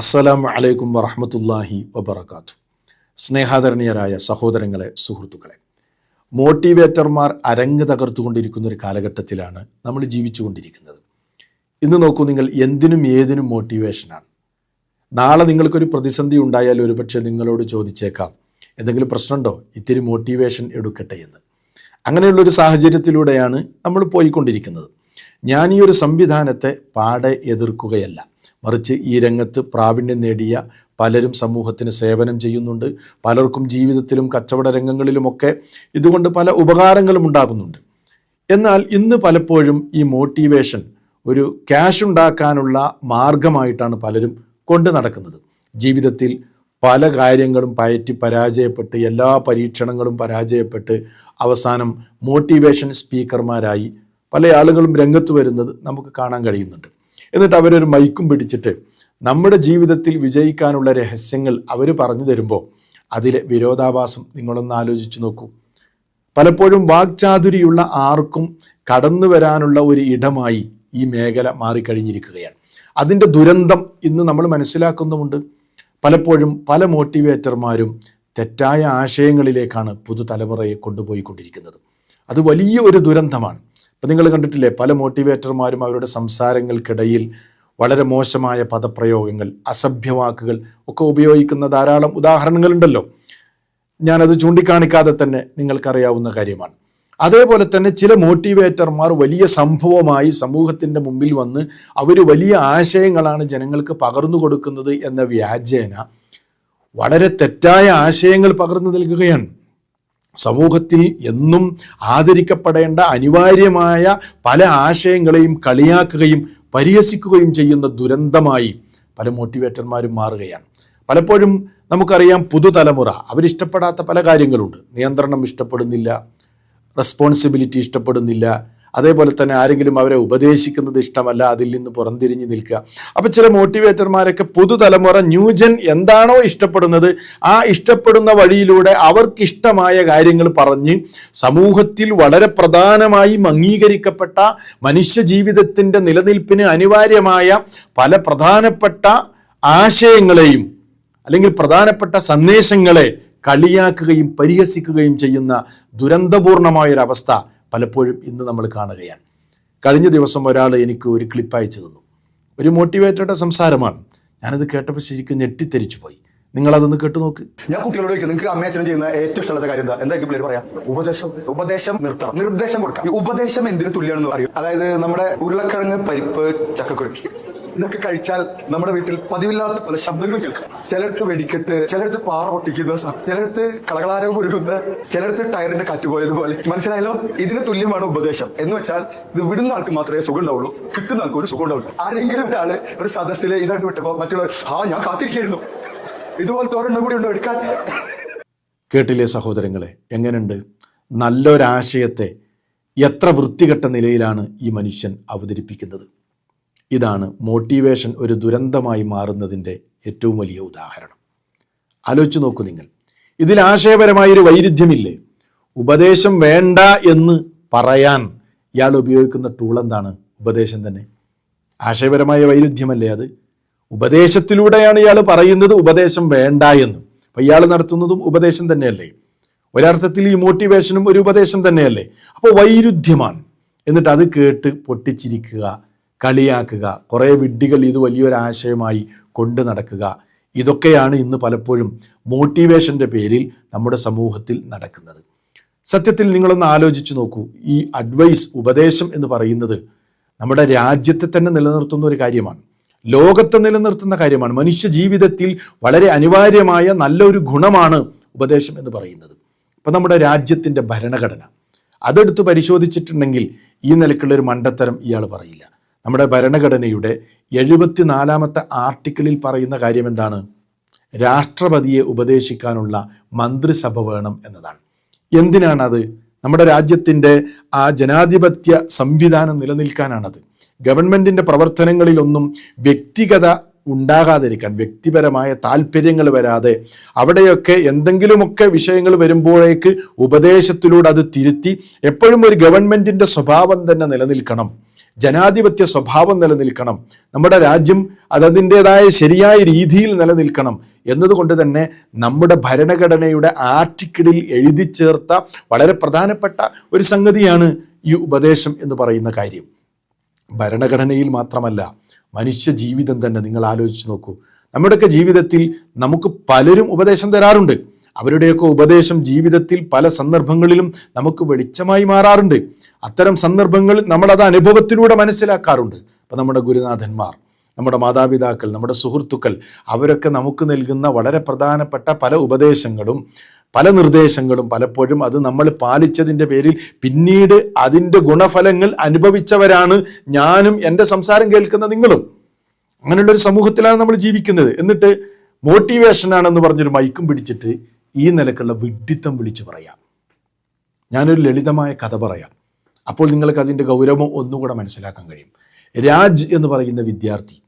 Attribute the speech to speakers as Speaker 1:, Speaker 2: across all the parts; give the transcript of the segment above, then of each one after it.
Speaker 1: അസ്സലാമു അലൈക്കും വറഹമത്തല്ലാഹി വബർക്കാത്തു സ്നേഹാദരണീയരായ സഹോദരങ്ങളെ സുഹൃത്തുക്കളെ മോട്ടിവേറ്റർമാർ അരങ്ങ് തകർത്തുകൊണ്ടിരിക്കുന്ന ഒരു കാലഘട്ടത്തിലാണ് നമ്മൾ ജീവിച്ചുകൊണ്ടിരിക്കുന്നത്. ഇന്ന് നോക്കൂ നിങ്ങൾ എന്തിനും ഏതിനും മോട്ടിവേഷനാണ്. നാളെ നിങ്ങൾക്കൊരു പ്രതിസന്ധി ഉണ്ടായാൽ ഒരുപക്ഷെ നിങ്ങളോട് ചോദിച്ചേക്കാം എന്തെങ്കിലും പ്രശ്നമുണ്ടോ? ഇത്തിരി മോട്ടിവേഷൻ എടുക്കട്ടെ എന്ന്. അങ്ങനെയുള്ളൊരു സാഹചര്യത്തിലൂടെയാണ് നമ്മൾ പോയിക്കൊണ്ടിരിക്കുന്നത്. ഞാൻ ഈ ഒരു സംവിധാനത്തെ പാടെ എതിർക്കുകയല്ല. മറിച്ച് ഈ രംഗത്ത് പ്രാവീണ്യം നേടിയ പലരും സമൂഹത്തിന് സേവനം ചെയ്യുന്നുണ്ട്. പലർക്കും ജീവിതത്തിലും കച്ചവട രംഗങ്ങളിലുമൊക്കെ ഇതുകൊണ്ട് പല ഉപകാരങ്ങളും ഉണ്ടാകുന്നുണ്ട്. എന്നാൽ ഇന്ന് പലപ്പോഴും ഈ മോട്ടിവേഷൻ ഒരു ക്യാഷ് ഉണ്ടാക്കാനുള്ള മാർഗമായിട്ടാണ് പലരും കൊണ്ടു നടക്കുന്നത്. ജീവിതത്തിൽ പല കാര്യങ്ങളും പയറ്റി പരാജയപ്പെട്ട് എല്ലാ പരീക്ഷണങ്ങളും പരാജയപ്പെട്ട് അവസാനം മോട്ടിവേഷൻ സ്പീക്കർമാരായി പല ആളുകളും രംഗത്ത് വരുന്നത് നമുക്ക് കാണാൻ കഴിയുന്നുണ്ട്. എന്നിട്ട് അവരൊരു മൈക്കും പിടിച്ചിട്ട് നമ്മുടെ ജീവിതത്തിൽ വിജയിക്കാനുള്ള രഹസ്യങ്ങൾ അവർ പറഞ്ഞു തരുമ്പോൾ അതിലെ വിരോധാഭാസം നിങ്ങളൊന്ന് ആലോചിച്ചു നോക്കൂ. പലപ്പോഴും വാക്ചാതുരിയുള്ള ആർക്കും കടന്നു വരാനുള്ള ഒരു ഇടമായി ഈ മേഖല മാറിക്കഴിഞ്ഞിരിക്കുകയാണ്. അതിന്റെ ദുരന്തം ഇന്ന് നമ്മൾ മനസ്സിലാക്കുന്നുമുണ്ട്. പലപ്പോഴും പല മോട്ടിവേറ്റർമാരും തെറ്റായ ആശയങ്ങളിലേക്കാണ് പുതുതലമുറയെ കൊണ്ടുപോയിക്കൊണ്ടിരിക്കുന്നത്. അത് വലിയ ഒരു ദുരന്തമാണ്. ഇപ്പം നിങ്ങൾ കണ്ടിട്ടില്ലേ പല മോട്ടിവേറ്റർമാരും അവരുടെ സംസാരങ്ങൾക്കിടയിൽ വളരെ മോശമായ പദപ്രയോഗങ്ങൾ അസഭ്യവാക്കുകൾ ഒക്കെ ഉപയോഗിക്കുന്ന ധാരാളം ഉദാഹരണങ്ങളുണ്ടല്ലോ. ഞാനത് ചൂണ്ടിക്കാണിക്കാതെ തന്നെ നിങ്ങൾക്കറിയാവുന്ന കാര്യമാണ്. അതേപോലെ തന്നെ ചില മോട്ടിവേറ്റർമാർ വലിയ സംഭവമായി സമൂഹത്തിന്റെ മുമ്പിൽ വന്ന് അവർ വലിയ ആശയങ്ങളാണ് ജനങ്ങൾക്ക് പകർന്നു കൊടുക്കുന്നത് എന്ന വ്യാജേന വളരെ തെറ്റായ ആശയങ്ങൾ പകർന്നു നൽകുകയാണ്. സമൂഹത്തിൽ എന്നും ആദരിക്കപ്പെടേണ്ട അനിവാര്യമായ പല ആശയങ്ങളെയും കളിയാക്കുകയും പരിഹസിക്കുകയും ചെയ്യുന്ന ദുരന്തമായി പല മോട്ടിവേറ്റർമാരും മാറുകയാണ്. പലപ്പോഴും നമുക്കറിയാം പുതുതലമുറ അവരിഷ്ടപ്പെടാത്ത പല കാര്യങ്ങളുണ്ട്. നിയന്ത്രണം ഇഷ്ടപ്പെടുന്നില്ല റെസ്പോൺസിബിലിറ്റി ഇഷ്ടപ്പെടുന്നില്ല അതേപോലെ തന്നെ ആരെങ്കിലും അവരെ ഉപദേശിക്കുന്നത് ഇഷ്ടമല്ല അതിൽ നിന്ന് പുറംതിരിഞ്ഞ് നിൽക്കുക. അപ്പോൾ ചില മോട്ടിവേറ്റർമാരൊക്കെ പുതുതലമുറ ന്യൂജൻ എന്താണോ ഇഷ്ടപ്പെടുന്നത് ആ ഇഷ്ടപ്പെടുന്ന വഴിയിലൂടെ അവർക്കിഷ്ടമായ കാര്യങ്ങൾ പറഞ്ഞ് സമൂഹത്തിൽ വളരെ പ്രധാനമായും അംഗീകരിക്കപ്പെട്ട മനുഷ്യ ജീവിതത്തിന്റെ നിലനിൽപ്പിന് അനിവാര്യമായ പല പ്രധാനപ്പെട്ട ആശയങ്ങളെയും അല്ലെങ്കിൽ പ്രധാനപ്പെട്ട സന്ദേശങ്ങളെ കളിയാക്കുകയും പരിഹസിക്കുകയും ചെയ്യുന്ന ദുരന്തപൂർണമായൊരവസ്ഥ പലപ്പോഴും ഇന്ന് നമ്മൾ കാണുകയാണ്. കഴിഞ്ഞ ദിവസം ഒരാൾ എനിക്ക് ഒരു ക്ലിപ്പ് അയച്ചു തന്നു. ഒരു മോട്ടിവേറ്ററുടെ സംസാരമാണ്. ഞാനത് കേട്ടപ്പോൾ ശരിക്കും ഞെട്ടിത്തെരിച്ചു പോയി. നിങ്ങൾ അതൊന്ന് കേട്ടു നോക്ക്.
Speaker 2: ഞാൻ കുട്ടികളോട് ചോദിക്കും നിങ്ങൾക്ക് അമ്മയച്ഛനും ചെയ്യുന്ന ഏറ്റവും ഇഷ്ടമുള്ള കാര്യം എന്താ? എന്തായിരിക്കും പിള്ളേർ പറയാം? ഉപദേശം. ഉപദേശം നിർത്തണം. നിർദ്ദേശം കൊടുക്കാം. ഈ ഉപദേശം എന്തിനു തുല്യമാണെന്ന് പറയും. അതായത് നമ്മുടെ ഉരുളക്കിഴങ്ങ് പരിപ്പ് ചക്കക്കുരുക്കി. ഇതൊക്കെ കഴിച്ചാൽ നമ്മുടെ വീട്ടിൽ പതിവില്ലാത്ത പല ശബ്ദങ്ങൾ കേൾക്കാം. ചിലടത്ത് വെടിക്കെട്ട് ചിലടത്ത് പാറ പൊട്ടിക്കുന്ന ചിലടത്ത് കളകളാരം ഒഴുകുന്ന ചിലടത്ത് ടയറിന്റെ കാറ്റ് പോയതുപോലെ. മനസ്സിലായല്ലോ? ഇതിന് തുല്യമാണ് ഉപദേശം. എന്ന് വെച്ചാൽ ഇത് വിടുന്ന ആൾക്ക് മാത്രമേ സുഖം ഉണ്ടാവുള്ളൂ കിട്ടുന്ന ആൾക്ക് ഒരു സുഖം ഉണ്ടാവുള്ളൂ ആരെങ്കിലും ഒരാൾ ഒരു സദസ്സിൽ ഇതായിട്ട് വിട്ടപ്പോ മറ്റുള്ളവർ ആ ഞാൻ കാത്തിരിക്കുന്നു. ഇതുപോലത്തെ ഒരെണ്ണം കൂടി ഉണ്ടോ എടുക്കാൻ?
Speaker 1: കേട്ടില്ലേ സഹോദരങ്ങളെ എങ്ങനെയുണ്ട് നല്ലൊരാശയത്തെ എത്ര വൃത്തികെട്ട നിലയിലാണ് ഈ മനുഷ്യൻ അവതരിപ്പിക്കുന്നത്? ഇതാണ് മോട്ടിവേഷൻ ഒരു ദുരന്തമായി മാറുന്നതിന്റെ ഏറ്റവും വലിയ ഉദാഹരണം. ആലോചിച്ച് നോക്കൂ നിങ്ങൾ. ഇതിൽ ആശയപരമായൊരു വൈരുദ്ധ്യമില്ലേ? ഉപദേശം വേണ്ട എന്ന് പറയാൻ ഇയാൾ ഉപയോഗിക്കുന്ന ടൂൾ എന്താണ്? ഉപദേശം തന്നെ. ആശയപരമായ വൈരുദ്ധ്യമല്ലേ അത്? ഉപദേശത്തിലൂടെയാണ് ഇയാൾ പറയുന്നത് ഉപദേശം വേണ്ട എന്ന്. അപ്പം ഇയാൾ നടത്തുന്നതും ഉപദേശം തന്നെയല്ലേ? ഒരർത്ഥത്തിൽ ഈ മോട്ടിവേഷനും ഒരു ഉപദേശം തന്നെയല്ലേ? അപ്പോൾ വൈരുദ്ധ്യമാണ്. എന്നിട്ട് അത് കേട്ട് പൊട്ടിച്ചിരിക്കുക. കളിയാക്കുക. കുറേ വിഡ്ഢികൾ ഇത് വലിയൊരു ആശയമായി കൊണ്ടു നടക്കുക. ഇതൊക്കെയാണ് ഇന്ന് പലപ്പോഴും മോട്ടിവേഷന്റെ പേരിൽ നമ്മുടെ സമൂഹത്തിൽ നടക്കുന്നത്. സത്യത്തിൽ നിങ്ങളൊന്ന് ആലോചിച്ച് നോക്കൂ. ഈ അഡ്വൈസ് ഉപദേശം എന്ന് പറയുന്നത് നമ്മുടെ രാജ്യത്തെ തന്നെ നിലനിർത്തുന്ന ഒരു കാര്യമാണ്. ലോകത്തെ നിലനിർത്തുന്ന കാര്യമാണ്. മനുഷ്യ ജീവിതത്തിൽ വളരെ അനിവാര്യമായ നല്ലൊരു ഗുണമാണ് ഉപദേശം എന്ന് പറയുന്നത്. ഇപ്പം നമ്മുടെ രാജ്യത്തിന്റെ ഭരണഘടന. അതെടുത്ത് പരിശോധിച്ചിട്ടുണ്ടെങ്കിൽ ഈ നിലക്കുള്ള ഒരു മണ്ടത്തരം ഇയാൾ പറയില്ല. നമ്മുടെ ഭരണഘടനയുടെ എഴുപത്തിനാലാമത്തെ ആർട്ടിക്കിളിൽ പറയുന്ന കാര്യം എന്താണ് രാഷ്ട്രപതിയെ ഉപദേശിക്കാനുള്ള മന്ത്രിസഭ വേണം എന്നതാണ്. എന്തിനാണത്? നമ്മുടെ രാജ്യത്തിന്റെ ആ ജനാധിപത്യ സംവിധാനം നിലനിൽക്കാനാണത്. ഗവൺമെന്റിന്റെ പ്രവർത്തനങ്ങളിലൊന്നും വ്യക്തിഗത ഉണ്ടാകാതിരിക്കാൻ വ്യക്തിപരമായ താല്പര്യങ്ങൾ വരാതെ അവിടെയൊക്കെ എന്തെങ്കിലുമൊക്കെ വിഷയങ്ങൾ വരുമ്പോഴേക്ക് ഉപദേശത്തിലൂടെ അത് തിരുത്തി എപ്പോഴും ഒരു ഗവൺമെന്റിന്റെ സ്വഭാവം തന്നെ നിലനിൽക്കണം. ജനാധിപത്യ സ്വഭാവം നിലനിൽക്കണം. നമ്മുടെ രാജ്യം അതതിന്റെതായ ശരിയായ രീതിയിൽ നിലനിൽക്കണം എന്നതുകൊണ്ട് തന്നെ നമ്മുടെ ഭരണഘടനയുടെ ആർട്ടിക്കിളിൽ എഴുതി ചേർത്ത വളരെ പ്രധാനപ്പെട്ട ഒരു സംഗതിയാണ് ഈ ഉപദേശം എന്ന് പറയുന്ന കാര്യം. ഭരണഘടനയിൽ മാത്രമല്ല മനുഷ്യ ജീവിതം തന്നെ നിങ്ങൾ ആലോചിച്ച് നോക്കൂ. നമ്മുടെയൊക്കെ ജീവിതത്തിൽ നമുക്ക് പലരും ഉപദേശം തരാറുണ്ട്. അവരുടെയൊക്കെ ഉപദേശം ജീവിതത്തിൽ പല സന്ദർഭങ്ങളിലും നമുക്ക് വെളിച്ചമായി മാറാറുണ്ട്. അത്തരം സന്ദർഭങ്ങൾ നമ്മളത് അനുഭവത്തിലൂടെ മനസ്സിലാക്കാറുണ്ട്. അപ്പം നമ്മുടെ ഗുരുനാഥന്മാർ നമ്മുടെ മാതാപിതാക്കൾ നമ്മുടെ സുഹൃത്തുക്കൾ അവരൊക്കെ നമുക്ക് നൽകുന്ന വളരെ പ്രധാനപ്പെട്ട പല ഉപദേശങ്ങളും പല നിർദ്ദേശങ്ങളും പലപ്പോഴും അത് നമ്മൾ പാലിച്ചതിന്റെ പേരിൽ പിന്നീട് അതിന്റെ ഗുണഫലങ്ങൾ അനുഭവിച്ചവരാണ് ഞാനും എന്റെ സംസാരം കേൾക്കുന്ന നിങ്ങളും. അങ്ങനെയുള്ളൊരു സമൂഹത്തിലാണ് നമ്മൾ ജീവിക്കുന്നത്. എന്നിട്ട് മോട്ടിവേഷനാണെന്ന് പറഞ്ഞൊരു മൈക്കും പിടിച്ചിട്ട് ഈ നിലക്കുള്ള വിഡ്ഢിത്തം വിളിച്ചു പറയാം. ഞാനൊരു ലളിതമായ കഥ പറയാം. അപ്പോൾ നിങ്ങൾക്ക് അതിന്റെ ഗൗരവം ഒന്നുകൂടെ മനസ്സിലാക്കാൻ കഴിയും. രാജ് എന്ന് പറയുന്ന വിദ്യാർത്ഥി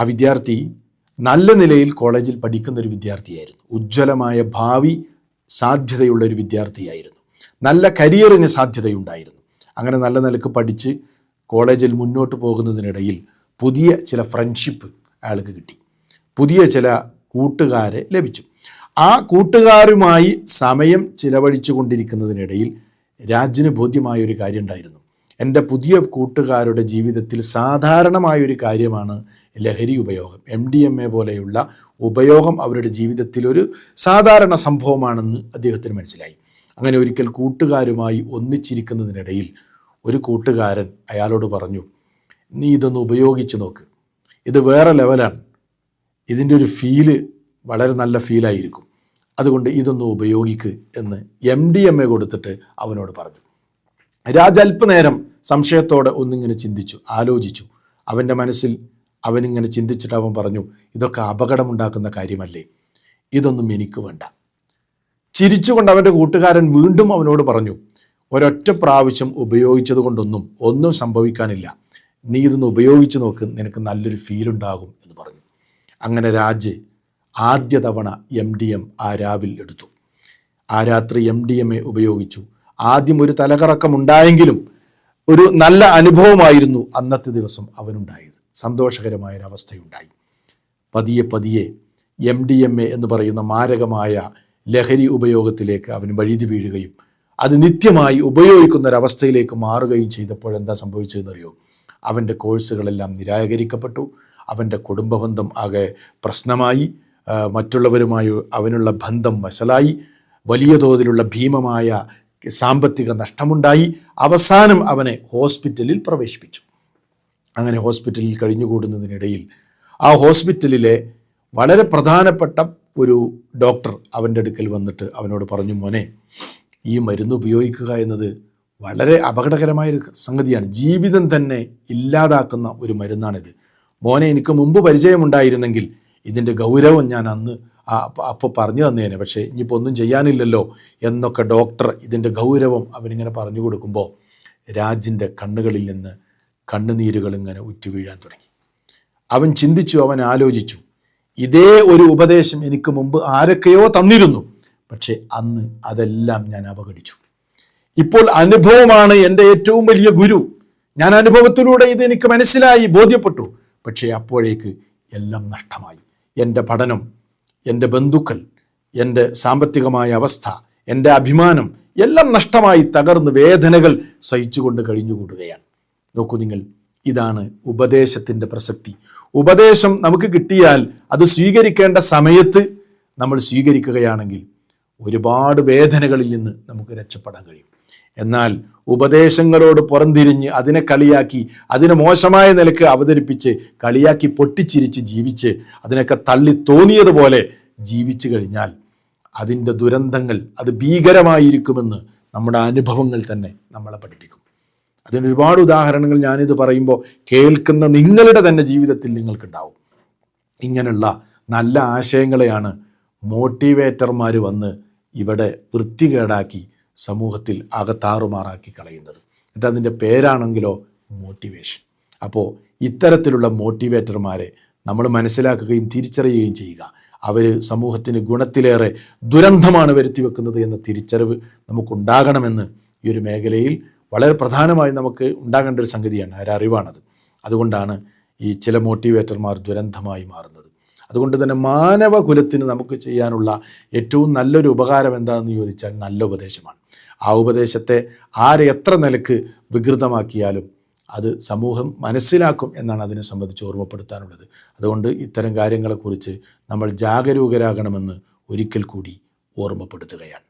Speaker 1: ആ വിദ്യാർത്ഥി നല്ല നിലയിൽ കോളേജിൽ പഠിക്കുന്ന ഒരു വിദ്യാർത്ഥിയായിരുന്നു. ഉജ്ജ്വലമായ ഭാവി സാധ്യതയുള്ള ഒരു വിദ്യാർത്ഥിയായിരുന്നു. നല്ല കരിയറിന് സാധ്യതയുണ്ടായിരുന്നു. അങ്ങനെ നല്ല നിലയ്ക്ക് പഠിച്ച് കോളേജിൽ മുന്നോട്ട് പോകുന്നതിനിടയിൽ പുതിയ ചില ഫ്രണ്ട്ഷിപ്പ് അയാൾക്ക് കിട്ടി. പുതിയ ചില കൂട്ടുകാരെ ലഭിച്ചു. ആ കൂട്ടുകാരുമായി സമയം ചിലവഴിച്ചു കൊണ്ടിരിക്കുന്നതിനിടയിൽ രാജിന് ബോധ്യമായൊരു കാര്യം ഉണ്ടായിരുന്നു എന്റെ പുതിയ കൂട്ടുകാരുടെ ജീവിതത്തിൽ സാധാരണമായൊരു കാര്യമാണ് ലഹരി ഉപയോഗം. എം ഡി എം എ പോലെയുള്ള ഉപയോഗം അവരുടെ ജീവിതത്തിൽ ഒരു സാധാരണ സംഭവമാണെന്ന് അദ്ദേഹത്തിന് മനസ്സിലായി. അങ്ങനെ ഒരിക്കൽ കൂട്ടുകാരുമായി ഒന്നിച്ചിരിക്കുന്നതിനിടയിൽ ഒരു കൂട്ടുകാരൻ അയാളോട് പറഞ്ഞു നീ ഇതൊന്ന് ഉപയോഗിച്ച് നോക്ക്. ഇത് വേറെ ലെവലാണ് ഇതിന്റെ ഒരു ഫീൽ വളരെ നല്ല ഫീലായിരിക്കും അതുകൊണ്ട് ഇതൊന്ന് ഉപയോഗിക്ക് എന്ന് എം ഡി എം എ കൊടുത്തിട്ട് അവനോട് പറഞ്ഞു. രാജ അല്പനേരം സംശയത്തോടെ ഒന്നിങ്ങനെ ചിന്തിച്ചു ആലോചിച്ചു. അവന്റെ മനസ്സിൽ അവനിങ്ങനെ ചിന്തിച്ചിട്ട് അവൻ പറഞ്ഞു ഇതൊക്കെ അപകടമുണ്ടാക്കുന്ന കാര്യമല്ലേ? ഇതൊന്നും എനിക്ക് വേണ്ട. ചിരിച്ചുകൊണ്ട് അവന്റെ കൂട്ടുകാരൻ വീണ്ടും അവനോട് പറഞ്ഞു ഒരൊറ്റ പ്രാവശ്യം ഉപയോഗിച്ചത് കൊണ്ടൊന്നും ഒന്നും സംഭവിക്കാനില്ല. നീ ഇതൊന്ന് ഉപയോഗിച്ച് നോക്ക് നിനക്ക് നല്ലൊരു ഫീൽ ഉണ്ടാകും എന്ന് പറഞ്ഞു. അങ്ങനെ രാജ് ആദ്യ തവണ എം ഡി എം ആ രാവിൽ എടുത്തു. ആ രാത്രി എം ഡി എം എ ഉപയോഗിച്ചു. ആദ്യം ഒരു തലകറക്കം ഉണ്ടായെങ്കിലും ഒരു നല്ല അനുഭവമായിരുന്നു അന്നത്തെ ദിവസം അവനുണ്ടായത്. സന്തോഷകരമായ ഒരു അവസ്ഥയുണ്ടായി പതിയെ പതിയെ എം ഡി എം എ എന്ന് പറയുന്ന മാരകമായ ലഹരി ഉപയോഗത്തിലേക്ക് അവൻ വഴുതി വീഴുകയും അത് നിത്യമായി ഉപയോഗിക്കുന്ന ഒരവസ്ഥയിലേക്ക് മാറുകയും ചെയ്തപ്പോൾ എന്താ സംഭവിച്ചതെന്നറിയോ? അവന്റെ കോഴ്സുകളെല്ലാം നിരാകരിക്കപ്പെട്ടു. അവന്റെ കുടുംബബന്ധം ആകെ പ്രശ്നമായി. മറ്റുള്ളവരുമായി അവനുള്ള ബന്ധം വശലായി വലിയ തോതിലുള്ള ഭീമമായ സാമ്പത്തിക നഷ്ടമുണ്ടായി. അവസാനം അവനെ ഹോസ്പിറ്റലിൽ പ്രവേശിപ്പിച്ചു. അങ്ങനെ ഹോസ്പിറ്റലിൽ കഴിഞ്ഞുകൂടുന്നതിനിടയിൽ ആ ഹോസ്പിറ്റലിലെ വളരെ പ്രധാനപ്പെട്ട ഒരു ഡോക്ടർ അവന്റെ അടുക്കൽ വന്നിട്ട് അവനോട് പറഞ്ഞു മോനെ ഈ മരുന്ന് ഉപയോഗിക്കുക എന്നത് വളരെ അപകടകരമായ ഒരു സംഗതിയാണ്. ജീവിതം തന്നെ ഇല്ലാതാക്കുന്ന ഒരു മരുന്നാണിത്. മോനെ എനിക്ക് മുമ്പ് പരിചയമുണ്ടായിരുന്നെങ്കിൽ ഇതിന്റെ ഗൗരവം ഞാൻ അന്ന് അപ്പോൾ പറഞ്ഞു തന്നേനെ. പക്ഷേ ഇനിയിപ്പോൾ ഒന്നും ചെയ്യാനില്ലല്ലോ എന്നൊക്കെ ഡോക്ടർ ഇതിന്റെ ഗൗരവം അവനിങ്ങനെ പറഞ്ഞു കൊടുക്കുമ്പോൾ രാജിന്റെ കണ്ണുകളിൽ നിന്ന് കണ്ണുനീരുകൾ ഇങ്ങനെ ഉറ്റുവീഴാൻ തുടങ്ങി. അവൻ ചിന്തിച്ചു അവൻ ആലോചിച്ചു ഇതേ ഒരു ഉപദേശം എനിക്ക് മുമ്പ് ആരൊക്കെയോ തന്നിരുന്നു. പക്ഷേ അന്ന് അതെല്ലാം ഞാൻ അവഗണിച്ചു ഇപ്പോൾ അനുഭവമാണ് എന്റെ ഏറ്റവും വലിയ ഗുരു. ഞാൻ അനുഭവത്തിലൂടെ ഇത് എനിക്ക് മനസ്സിലായി ബോധ്യപ്പെട്ടു. പക്ഷേ അപ്പോഴേക്ക് എല്ലാം നഷ്ടമായി. എന്റെ പഠനം എന്റെ ബന്ധുക്കൾ എന്റെ സാമ്പത്തികമായ അവസ്ഥ എന്റെ അഭിമാനം എല്ലാം നഷ്ടമായി തകർന്ന് വേദനകൾ സഹിച്ചുകൊണ്ട് കഴിഞ്ഞുകൂടുകയാണ്. നോക്കൂ നിങ്ങൾ ഇതാണ് ഉപദേശത്തിന്റെ പ്രസക്തി. ഉപദേശം നമുക്ക് കിട്ടിയാൽ അത് സ്വീകരിക്കേണ്ട സമയത്ത് നമ്മൾ സ്വീകരിക്കുകയാണെങ്കിൽ ഒരുപാട് വേദനകളിൽ നിന്ന് നമുക്ക് രക്ഷപ്പെടാൻ കഴിയും. എന്നാൽ ഉപദേശങ്ങളോട് പുറംതിരിഞ്ഞ് അതിനെ കളിയാക്കി അതിനെ മോശമായ നിലയ്ക്ക് അവതരിപ്പിച്ച് കളിയാക്കി പൊട്ടിച്ചിരിച്ച് ജീവിച്ച് അതിനൊക്കെ തള്ളി തോന്നിയതുപോലെ ജീവിച്ചു കഴിഞ്ഞാൽ അതിന്റെ ദുരന്തങ്ങൾ അത് ഭീകരമായിരിക്കുമെന്ന് നമ്മുടെ അനുഭവങ്ങൾ തന്നെ നമ്മളെ പഠിപ്പിക്കും. അതിന് ഒരുപാട് ഉദാഹരണങ്ങൾ ഞാനിത് പറയുമ്പോൾ കേൾക്കുന്ന നിങ്ങളുടെ തന്നെ ജീവിതത്തിൽ നിങ്ങൾക്കുണ്ടാവും. ഇങ്ങനെയുള്ള നല്ല ആശയങ്ങളെയാണ് മോട്ടിവേറ്റർമാർ വന്ന് ഇവിടെ വൃത്തികേടാക്കി സമൂഹത്തിൽ അകത്താറുമാറാക്കി കളയുന്നത്. എന്നിട്ട് അതിന്റെ പേരാണെങ്കിലോ മോട്ടിവേഷൻ അപ്പോൾ ഇത്തരത്തിലുള്ള മോട്ടിവേറ്റർമാരെ നമ്മൾ മനസ്സിലാക്കുകയും തിരിച്ചറിയുകയും ചെയ്യുക. അവർ സമൂഹത്തിന് ഗുണത്തിലേറെ ദുരന്തമാണ് വരുത്തി വെക്കുന്നത് എന്ന തിരിച്ചറിവ് നമുക്കുണ്ടാകണമെന്ന് ഈ ഒരു മേഖലയിൽ വളരെ പ്രധാനമായി നമുക്ക് ഉണ്ടാകേണ്ട ഒരു സംഗതിയാണ് ആ ഒരു അറിവാണത്. അതുകൊണ്ടാണ് ഈ ചില മോട്ടിവേറ്റർമാർ ദുരന്തമായി മാറുന്നത്. അതുകൊണ്ട് തന്നെ മാനവകുലത്തിന് നമുക്ക് ചെയ്യാനുള്ള ഏറ്റവും നല്ലൊരു ഉപകാരം എന്താണെന്ന് ചോദിച്ചാൽ നല്ല ഉപദേശമാണ്. ആ ഉപദേശത്തെ ആരെ എത്ര നിലയ്ക്ക് വികൃതമാക്കിയാലും അത് സമൂഹം മനസ്സിലാക്കും എന്നാണ് അതിനെ സംബന്ധിച്ച് ഓർമ്മപ്പെടുത്താനുള്ളത്. അതുകൊണ്ട് ഇത്തരം കാര്യങ്ങളെക്കുറിച്ച് നമ്മൾ ജാഗരൂകരാകണമെന്ന് ഒരിക്കൽ കൂടി ഓർമ്മപ്പെടുത്തുകയാണ്.